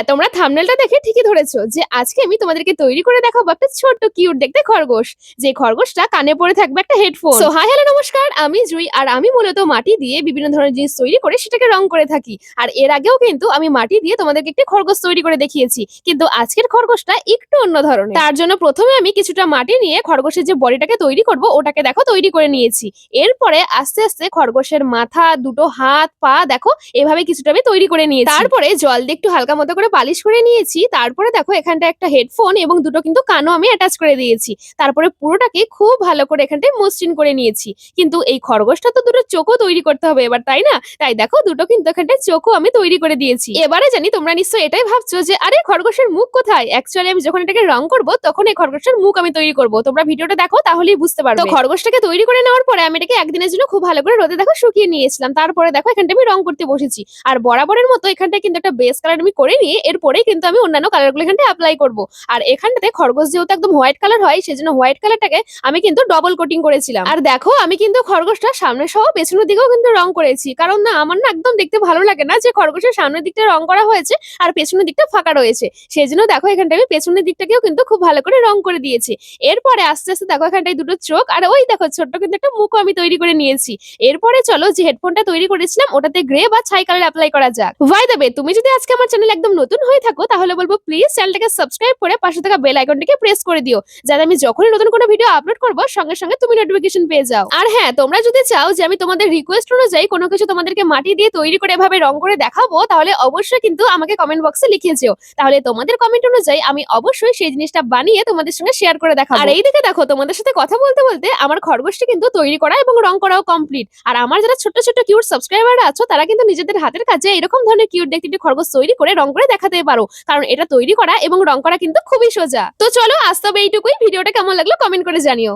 হ্যাঁ তোমরা থাম্বনেলটা দেখে ঠিকই ধরেছো যে আজকে আমি তোমাদেরকে তৈরি করে দেখাবো একটা ছোট্ট কিউট দেখতে খরগোশ। যে খরগোশটা কানে পড়ে থাকবে একটা হেডফোন সো হাই হ্যালো নমস্কার। আমি জুই আর আমি মূলত মাটি দিয়ে বিভিন্ন ধরনের জিনিস তৈরি করে সেটাকে রং করে থাকি। আর এর আগেও কিন্তু আমি মাটি দিয়ে তোমাদেরকে একটি খরগোশ তৈরি করে দেখিয়েছি। কিন্তু আজকের খরগোশটা একটু অন্য ধরনের। তার জন্য প্রথমে আমি কিছুটা মাটি নিয়ে খরগোশের যে বডিটাকে তৈরি করব, ওটাকে দেখো তৈরি করে নিয়েছি। এরপরে আস্তে আস্তে খরগোশের মাথা, দুটো হাত, পা, দেখো, এভাবে কিছুটা আমি তৈরি করে নিয়েছি। তারপরে জল দিয়ে একটু হালকা মতো করে পালিশ করে নিয়েছি, তারপরে দেখো এখানটা একটা হেডফোন এবং দুটো কিন্তু কানও আমি অ্যাটাচ করে দিয়েছি। তারপরে পুরোটাকে খুব ভালো করে এখানটায় মসৃণ করে নিয়েছি। কিন্তু এই খরগোশটা তো দুটো চোখও তৈরি করতে হবে এবার, তাই না? তাই দেখো দুটো কিন্তু এখানটায় চোখও আমি তৈরি করে দিয়েছি। এবারে জানি তোমরা নিশ্চয়ই এটাই ভাবছ যে, আরে খরগোশের মুখ কোথায়? অ্যাকচুয়ালি আমি যখন এটাকে রং করব, তখন এই খরগোশের মুখ আমি তৈরি করব। তোমরা ভিডিওটা দেখো, তাহলেই বুঝতে পারবে। তো খরগোশটাকে তৈরি করে নেওয়ার পরে আমি এটাকে একদিনের জন্য খুব ভালো করে রোদে দেখো শুকিয়ে নিয়েছিলাম। তারপরে দেখো এখানটা আমি রং করতে বসেছি। আর বরাবরের মতো এখানটা কিন্তু একটা বেস কালার আমি করে নিয়ে এরপরেই কিন্তু আমি অন্যান্য কালারগুলো এখানটা অ্যাপ্লাই করব। আর এখানটাতে খরগোশ যেহেতু একদম হোয়াইট কালার হয়, সেজন্য হোয়াইট কালারটাকে আমি কিন্তু ডবল কোটিং করেছিলাম। আর দেখো, আমি কিন্তু খরগোশটা সামনে সহ পেছনের দিকেও কিন্তু রং করেছি। কারণ না, আমার না একদম দেখতে ভালো লাগে না যে খরগোশের সামনের দিকটা রং করা হয়েছে আর পেছনের দিকটা ফাঁকা রয়েছে। সেই জন্য দেখো এখানটা আমি পেছনের দিকটাকেও কিন্তু খুব ভালো করে রং করে দিয়েছি। এরপরে আস্তে আস্তে দেখো, এখানটায় দুটো চোখ আর ওই দেখো, ছোট্ট কিন্তু একটা মুখও আমি তৈরি করে নিয়েছি। এরপরে চলো যে হেডফোনটা তৈরি করেছিলাম, ওটাতে গ্রে বা ছাই কালার অ্যাপ্লাই করা যাক। ভাই দেবে তুমি যদি আজকে আমার চ্যানেল একদম নতুন হয়ে থাকো, তাহলে বলব প্লিজ চ্যানেলটাকে সাবস্ক্রাইব করে পাশে থাকা বেল আইকনটিকে প্রেস করে দিও, যাতে আমি যখনই নতুন কোনো ভিডিও আপলোড করব, সঙ্গে সঙ্গে তুমি নোটিফিকেশন পেয়ে যাও। আর হ্যাঁ তোমরা যদি চাও যে আমি তোমাদের রিকোয়েস্ট অনুযায়ী কোনো কিছু তোমাদেরকে মাটি দিয়ে তৈরি করে এভাবে রং করে দেখাবো, তাহলে অবশ্যই কিন্তু আমাকে কমেন্ট বক্সে লিখে যেও। তাহলে তোমাদের কমেন্ট অনুযায়ী আমি অবশ্যই সেই জিনিসটা বানিয়ে তোমাদের সঙ্গে শেয়ার করে দেখাবো। আর এই দিকে দেখো, তোমাদের সাথে কথা বলতে বলতে আমার খরগোশটি কিন্তু তৈরি করা এবং রং করাও কমপ্লিট আর আমার যারা ছোট ছোট কিউট সাবস্ক্রাইবার আছো, তারা কিন্তু নিজেদের হাতের কাছে এরকম ধরনের কিউট দেখতে একটি খরগোশ তৈরি করে রং করে দেখাতে পারো। কারণ এটা তৈরি করা এবং রং করা কিন্তু খুবই সোজা। তো চলো আজ তবে এইটুকুই। ভিডিওটা কেমন লাগল কমেন্ট করে জানিও।